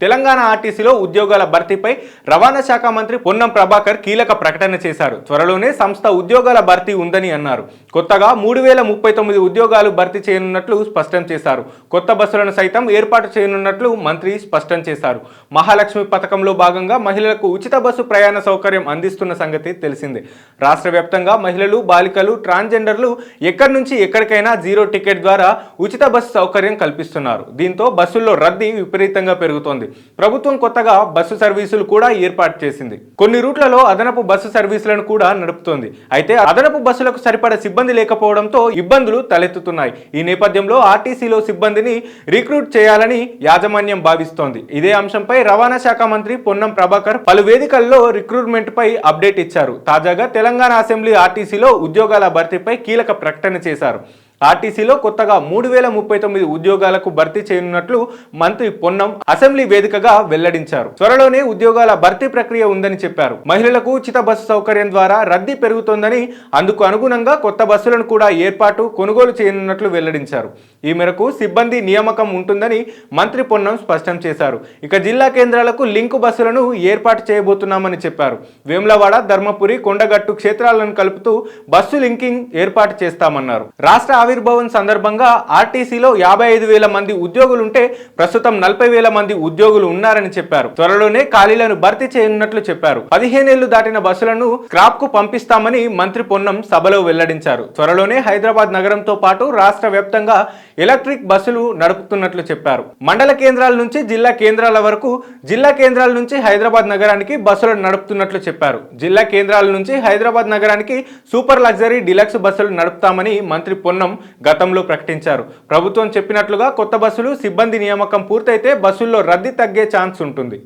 తెలంగాణ ఆర్టీసీలో ఉద్యోగాల భర్తీపై రవాణా శాఖ మంత్రి పొన్నం ప్రభాకర్ కీలక ప్రకటన చేశారు. త్వరలోనే సంస్థ ఉద్యోగాల భర్తీ ఉందని అన్నారు. కొత్తగా మూడు వేల ముప్పై తొమ్మిది ఉద్యోగాలు భర్తీ చేయనున్నట్లు స్పష్టం చేశారు. కొత్త బస్సులను సైతం ఏర్పాటు చేయనున్నట్లు మంత్రి స్పష్టం చేశారు. మహాలక్ష్మి పథకంలో భాగంగా మహిళలకు ఉచిత బస్సు ప్రయాణ సౌకర్యం అందిస్తున్న సంగతి తెలిసిందే. రాష్ట్ర వ్యాప్తంగా మహిళలు బాలికలు ట్రాన్స్జెండర్లు ఎక్కడి నుంచి ఎక్కడికైనా జీరో టికెట్ ద్వారా ఉచిత బస్సు సౌకర్యం కల్పిస్తున్నారు. దీంతో బస్సుల్లో రద్దీ విపరీతంగా పెరుగుతోంది. ప్రభుత్వం కొత్తగా బస్సు సర్వీసులు కూడా ఏర్పాటు చేసింది. కొన్ని రూట్లలో అదనపు బస్సు సర్వీసులను కూడా నడుపుతోంది. అయితే అదనపు బస్సులకు సరిపడే సిబ్బంది లేకపోవడంతో ఇబ్బందులు తలెత్తుతున్నాయి. ఈ నేపథ్యంలో ఆర్టీసీలో సిబ్బందిని రిక్రూట్ చేయాలని యాజమాన్యం భావిస్తోంది. ఇదే అంశంపై రవాణా శాఖ మంత్రి పొన్నం ప్రభాకర్ పలు వేదికల్లో రిక్రూట్మెంట్ పై అప్డేట్ ఇచ్చారు. తాజాగా తెలంగాణ అసెంబ్లీ ఆర్టీసీలో ఉద్యోగాల భర్తీపై కీలక ప్రకటన చేశారు. ఆర్టీసీలో కొత్తగా మూడు వేల ముప్పై తొమ్మిది ఉద్యోగాలకు భర్తీ చేయనున్నట్లు మంత్రి పొన్నం అసెంబ్లీ వేదికగా వెల్లడించారు. త్వరలోనే ఉద్యోగాల భర్తీ ప్రక్రియ ఉందని చెప్పారు. మహిళలకు ఉచిత బస్సు సౌకర్యం ద్వారా రద్దీ పెరుగుతోందని అందుకు అనుగుణంగా కొత్త బస్సులను కూడా ఏర్పాటు కొనుగోలు చేయనున్నట్లు వెల్లడించారు. ఈ మేరకు సిబ్బంది నియామకం ఉంటుందని మంత్రి పొన్నం స్పష్టం చేశారు. ఇక జిల్లా కేంద్రాలకు లింక్ బస్సులను ఏర్పాటు చేయబోతున్నామని చెప్పారు. వేములవాడ ధర్మపురి కొండగట్టు క్షేత్రాలను కలుపుతూ బస్సు లింకింగ్ ఏర్పాటు చేస్తామన్నారు. రాష్ట్ర ఆవిర్భావం సందర్భంగా ఆర్టీసీలో యాభై ఐదు వేల మంది ఉద్యోగులుంటే ప్రస్తుతం నలభై వేల మంది ఉద్యోగులు ఉన్నారని చెప్పారు. త్వరలోనే ఖాళీలను భర్తీ చేయనున్నట్లు చెప్పారు. పదిహేనేళ్ళు దాటిన బస్సులను స్క్రాప్కు పంపిస్తామని మంత్రి పొన్నం సభలో వెల్లడించారు. త్వరలోనే హైదరాబాద్ నగరంతో పాటు రాష్ట్ర వ్యాప్తంగా ఎలక్ట్రిక్ బస్సులు నడుపుతున్నట్లు చెప్పారు. మండల కేంద్రాల నుంచి జిల్లా కేంద్రాల వరకు జిల్లా కేంద్రాల నుంచి హైదరాబాద్ నగరానికి బస్సులను నడుపుతున్నట్లు చెప్పారు. జిల్లా కేంద్రాల నుంచి హైదరాబాద్ నగరానికి సూపర్ లగ్జరీ డిలక్స్ బస్సులు నడుపుతామని మంత్రి పొన్నం గతంలో ప్రకటించారు. ప్రభుత్వం చెప్పినట్లుగా కొత్త బస్సులు సిబ్బంది నియామకం పూర్తయితే బస్సుల్లో రద్దీ తగ్గే ఛాన్స్ ఉంటుంది.